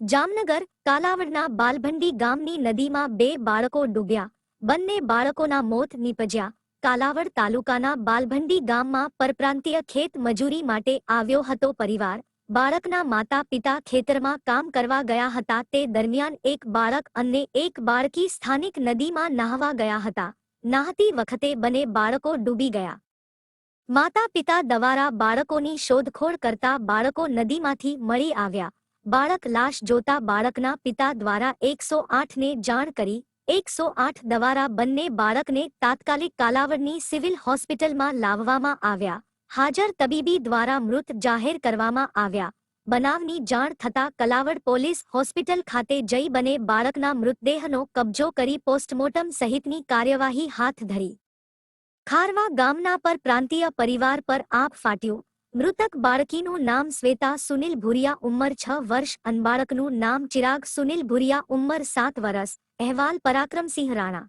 જામનગર, કાલાવડના બાલભંડી ગામની નદીમાં બે બાળકો ડૂબ્યા. બંને બાળકોના મોત નીપજ્યા. કાલાવડ તાલુકાના બાલભંડી ગામમાં પરપ્રાંતીય ખેત મજૂરી માટે આવ્યો હતો પરિવાર. બાળકના માતા પિતા ખેતરમાં કામ કરવા ગયા હતા. તે દરમિયાન એક બાળક અને એક બાળકી સ્થાનિક નદીમાં નહાવા ગયા હતા. નહાતી વખતે બંને બાળકો ડૂબી ગયા. માતા પિતા દ્વારા બાળકોની શોધખોળ કરતા બાળકો નદીમાંથી મળી આવ્યા. બાળક લાશ જોતા બાળકના પિતા દ્વારા એકસો આઠને જાણ કરી, એકસો આઠ દ્વારા બંને બાળકને તાત્કાલિક કાલાવડની સિવિલ હોસ્પિટલમાં લાવવામાં આવ્યા. હાજર તબીબી દ્વારા મૃત જાહેર કરવામાં આવ્યા. બનાવની જાણ થતા કલાવડ પોલીસ હોસ્પિટલ ખાતે જઈ બને બાળકના મૃતદેહનો કબજો કરી પોસ્ટમોર્ટમ સહિતની કાર્યવાહી હાથ ધરી. ખારવા ગામના પર પ્રાંતીય પરિવાર પર આપ ફાટ્યું. મૃતક બાળકીનું નામ શ્વેતા સુનિલ ભુરિયા ઉંમર છ વર્ષ અને બાળકનું નામ ચિરાગ સુનિલ ભુરિયા ઉંમર સાત વર્ષ અહેવાલ પરાક્રમસિંહ રાણા.